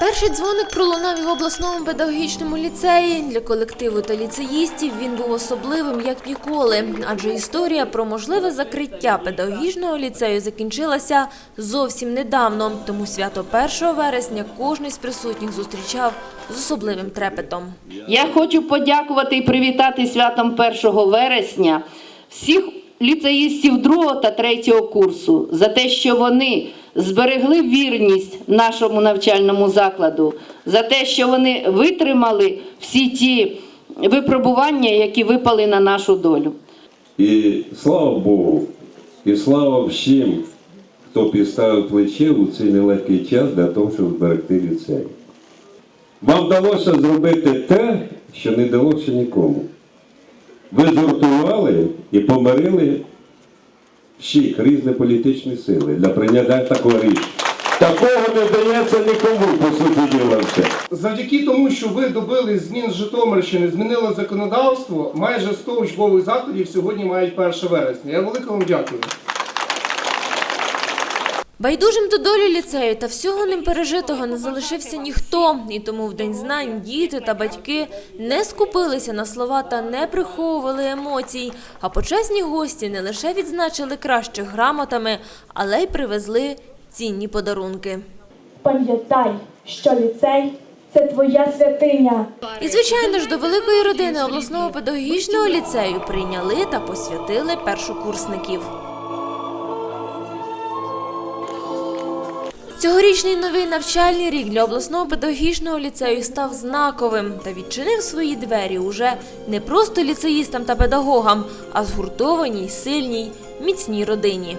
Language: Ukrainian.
Перший дзвоник пролунав і в обласному педагогічному ліцеї. Для колективу та ліцеїстів він був особливим як ніколи, адже історія про можливе закриття педагогічного ліцею закінчилася зовсім недавно. Тому свято 1 вересня кожен з присутніх зустрічав з особливим трепетом. Я хочу подякувати і привітати святом 1 вересня всіх ліцеїстів 2 та 3 курсу за те, що вони зберегли вірність нашому навчальному закладу, за те, що вони витримали всі ті випробування, які випали на нашу долю. І слава Богу, і слава всім, хто підставив плече у цей нелегкий час для того, щоб зберегти ліцей. Вам вдалося зробити те, що не вдалося нікому. Ви згуртували і помирили всіх різні політичні сили для прийняття такого рішення. Такого не вдається нікому, по суті діла все. Завдяки тому, що ви добили змін з Житомирщини, змінили законодавство, майже 100 учбових закладів сьогодні мають 1 вересня. Я велико вам дякую. Байдужим до долі ліцею та всього ним пережитого не залишився ніхто, і тому в день знань діти та батьки не скупилися на слова та не приховували емоцій. А почесні гості не лише відзначили кращих грамотами, але й привезли цінні подарунки. Пам'ятай, що ліцей це твоя святиня. І, звичайно ж, до великої родини обласного педагогічного ліцею прийняли та посвятили першокурсників. Цьогорічний новий навчальний рік для обласного педагогічного ліцею став знаковим та відчинив свої двері уже не просто ліцеїстам та педагогам, а згуртованій, сильній, міцній родині.